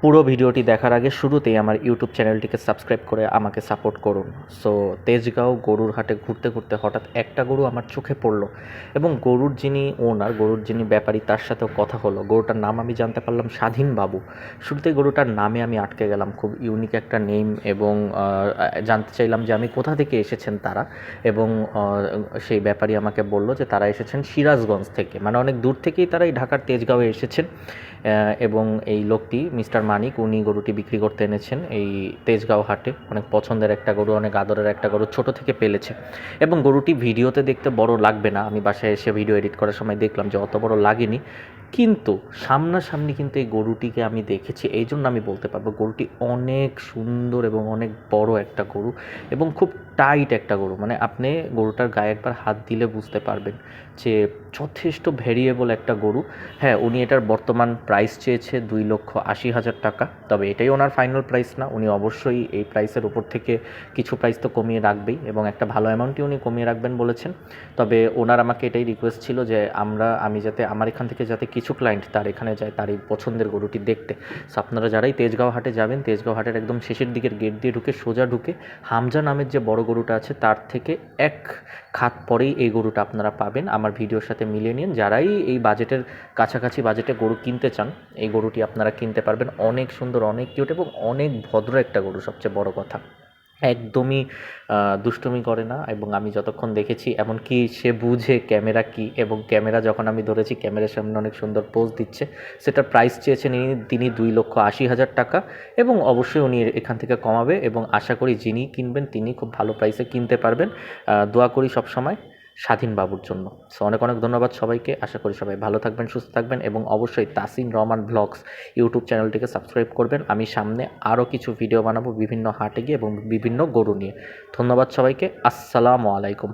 পুরো ভিডিওটি দেখার আগে শুরুতেই আমার ইউটিউব চ্যানেলটিকে সাবস্ক্রাইব করে আমাকে সাপোর্ট করুন। সো, তেজগাঁও গরুর হাটে ঘুরতে ঘুরতে হঠাৎ একটা গরু আমার চোখে পড়ল এবং গরুর যিনি ওনার গরুর যিনি ব্যাপারী, তার সাথেও কথা হলো। গরুটার নাম আমি জানতে পারলাম স্বাধীন বাবু। শুরুতেই গরুটার নামে আমি আটকে গেলাম। খুব ইউনিক একটা নেম এবং জানতে চাইলাম যে আমি কোথা থেকে এসেছেন তারা এবং সেই ব্যাপারী আমাকে বলল যে তারা এসেছেন সিরাজগঞ্জ থেকে। মানে অনেক দূর থেকেই তারা এই ঢাকার তেজগাঁওয়ে এসেছেন এবং এই লোকটি মিস্টার মানিক, উনি গরুটি বিক্রি করতে এনেছেন এই তেজগাঁও হাটে। অনেক পছন্দের একটা গরু, অনেক আদরের একটা গরু ছোট থেকে পেলেছে। এবং গরুটি ভিডিওতে দেখতে বড় লাগবে না। আমি বাসায় এসে ভিডিও এডিট করার সময় দেখলাম যে অত বড় লাগেনি। কিন্তু সামনাসামনি কিন্তু এই গরুটিকে আমি দেখেছি এই জন্য আমি বলতে পারব গরুটি অনেক সুন্দর এবং অনেক বড় একটা গরু এবং খুব টাইট একটা গরু। মানে আপনি গরুটার গায়ে একবার হাত দিলে বুঝতে পারবেন যে যথেষ্ট ভেরিয়েবল একটা গরু। হ্যাঁ উনি এটার বর্তমান প্রাইস চেয়েছে দুই লক্ষ আশি হাজার টাকা, তবে এটাই ওনার ফাইনাল প্রাইস না। উনি অবশ্যই এই প্রাইসের উপর থেকে কিছু প্রাইস তো কমিয়ে রাখবেই এবং একটা ভালো অ্যামাউন্টই উনি কমিয়ে রাখবেন বলেছেন। তবে ওনার আমাকে এটাই রিকোয়েস্ট ছিল যে আমরা, আমি যাতে, আমার এখান থেকে যাতে কিছু ক্লায়েন্ট তার এখানে যায়, তার এই পছন্দের গরুটি দেখতে। সো আপনারা যারাই তেজগাঁও হাটে যাবেন, তেজগাঁও হাটের একদম শেষের দিকের গেট দিয়ে ঢুকে সোজা ঢুকে হামজা নামের যে বড় গরুটা আছে, তার থেকে এক খাত পরেই এই গরুটা আপনারা পাবেন। আমার ভিডিওর সাথে মিলিয়ে নিন। যারাই এই বাজেটের কাছাকাছি বাজেটে গরু কিনতে চান, এই গরুটি আপনারা কিনতে পারবেন। অনেক সুন্দর, অনেক কিউট এবং অনেক ভদ্র একটা গরু, সবচেয়ে বড় কথা। একদমই দুষ্টুমি করে না এবং আমি যতক্ষণ দেখেছি, এমনকি সে বুঝে ক্যামেরা কি এবং ক্যামেরা যখন আমি ধরেছি, ক্যামেরার সামনে অনেক সুন্দর পোজ দিচ্ছে, সেটা প্রাইস চেয়েছেন তিনি দুই লক্ষ আশি হাজার টাকা এবং অবশ্যই উনি এখান থেকে কমাবে এবং আশা করি যিনি কিনবেন, তিনি খুব ভালো প্রাইসে কিনতে পারবেন। দোয়া করি সবসময়। স্বাধীন বাবুর জন্য। সো অনেক অনেক ধন্যবাদ সবাইকে। আশা করি সবাই ভালো থাকবেন, সুস্থ থাকবেন এবং অবশ্যই তাসিন রহমান ব্লগস ইউটিউব চ্যানেলটিকে সাবস্ক্রাইব করবেন। আমি সামনে আরও কিছু ভিডিও বানাবো বিভিন্ন হাটে গিয়ে এবং বিভিন্ন গরু নিয়ে। ধন্যবাদ সবাইকে। আসসালামু আলাইকুম।